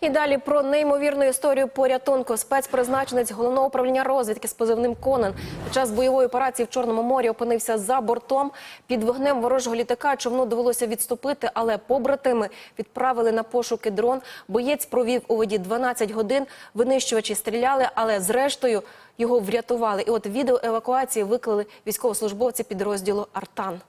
І далі про неймовірну історію порятунку. Спецпризначенець головного управління розвідки з позивним Конан під час бойової операції в Чорному морі опинився за бортом. Під вогнем ворожого літака човну довелося відступити, але побратими відправили на пошуки дрон. Боєць провів у воді 12 годин. Винищувачі стріляли, але зрештою його врятували. І от відео евакуації виклали військовослужбовці підрозділу Артан.